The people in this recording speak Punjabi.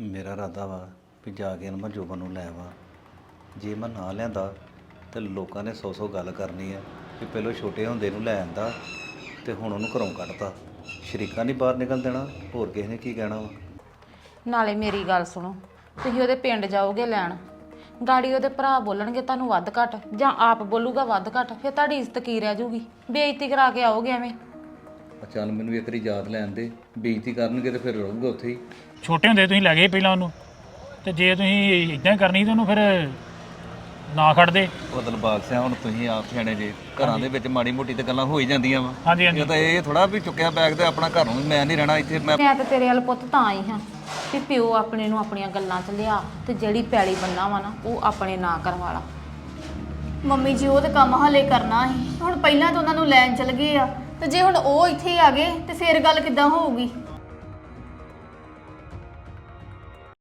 ਮੇਰਾ ਇਰਾਦਾ ਵਾ ਵੀ ਜਾ ਕੇ ਇਹਨੂੰ ਮੈਂ ਜੋਬਨ ਨੂੰ ਲੈ ਆਵਾਂ। ਜੇ ਮੈਂ ਨਾ ਲਿਆਂਦਾ ਤੇ ਲੋਕਾਂ ਨੇ ਸੌ ਸੌ ਗੱਲ ਕਰਨੀ ਹੈ ਕਿ ਪਹਿਲਾਂ ਛੋਟੇ ਹੁੰਦੇ ਨੂੰ ਲੈ ਆਂਦਾ ਤੇ ਹੁਣ ਉਹਨੂੰ ਘਰੋਂ ਕੱਢਤਾ। ਸ਼ਰੀਕਾਂ ਨਹੀਂ ਬਾਹਰ ਨਿਕਲ ਦੇਣਾ, ਹੋਰ ਕਿਸੇ ਨੇ ਕੀ ਕਹਿਣਾ ਵਾ? ਨਾਲੇ ਮੇਰੀ ਗੱਲ ਸੁਣੋ, ਤੁਸੀਂ ਉਹਦੇ ਪਿੰਡ ਜਾਓਗੇ ਲੈਣ। ਗਾੜੀ ਉਹਦੇ ਭਰਾ ਬੋਲਣਗੇ ਤੁਹਾਨੂੰ ਵੱਧ ਘੱਟ ਜਾਂ ਆਪ ਬੋਲੂਗਾ ਵੱਧ ਘੱਟ, ਫਿਰ ਤੁਹਾਡੀ ਇੱਜ਼ਤ ਕੀ ਰਹਿ ਜੂਗੀ? ਬੇਇੱਜ਼ਤੀ ਕਰਾ ਕੇ ਆਓਗੇ ਐਵੇਂ? ਆ ਚੱਲ ਮੈਨੂੰ ਇੱਕ ਵਾਰੀ ਯਾਦ ਲੈਣ ਦੇ ਬੇਇੱਜ਼ਤੀ ਕਰਨਗੇ ਤੇ ਫਿਰ ਰਹੂਗਾ ਉੱਥੇ ਹੀ। ਛੋਟੇ ਹੁੰਦੇ ਤੁਸੀਂ ਲੈ ਗਏ ਪਹਿਲਾਂ ਉਹਨੂੰ ਤੇ ਜੇ ਤੁਸੀਂ ਇਦਾਂ ਕਰਨੀ ਤਾਂ ਉਹਨੂੰ ਫਿਰ ਨਾ ਖੜਦੇ। ਉਹ ਦਿਲਬਾਗ ਸਿਆ ਹੁਣ ਤੁਸੀਂ ਆਪ ਸਿਆਣੇ ਜੇ ਘਰਾਂ ਦੇ ਵਿੱਚ ਮਾੜੀ ਮੋਟੀ ਤੇ ਗੱਲਾਂ ਹੋ ਹੀ ਜਾਂਦੀਆਂ ਵਾ। ਹਾਂਜੀ ਹਾਂਜੀ। ਇਹ ਤਾਂ ਇਹ ਥੋੜਾ ਵੀ ਚੁੱਕਿਆ ਬੈਗ ਤੇ ਆਪਣਾ ਘਰ ਨੂੰ ਵੀ ਮੈਂ ਨਹੀਂ ਰਹਿਣਾ ਇੱਥੇ ਮੈਂ ਮੈਂ ਤੇ ਤੇਰੇ ਵੱਲ ਪੁੱਤ ਤਾਂ ਆਈ ਹਾਂ ਵੀ ਪਿਓ ਆਪਣੇ ਨੂੰ ਆਪਣੀਆਂ ਗੱਲਾਂ 'ਚ ਲਿਆ ਤੇ ਜਿਹੜੀ ਪੈਲੀ ਬੰਨਾ ਵਾ ਨਾ ਉਹ ਆਪਣੇ ਨਾਂ ਕਰਵਾ ਲਾ। ਮੰਮੀ ਜੀ ਉਹ ਤੇ ਕੰਮ ਹਾਲੇ ਕਰਨਾ ਸੀ। ਹੁਣ ਪਹਿਲਾਂ ਤਾਂ ਉਹਨਾਂ ਨੂੰ ਲੈਣ ਚਲ ਗਏ ਆ। ਤੇ ਜੇ ਹੁਣ ਉਹ ਇੱਥੇ ਆ ਗਏ ਤੇ ਫੇਰ ਗੱਲ ਕਿੱਦਾਂ ਹੋਊਗੀ?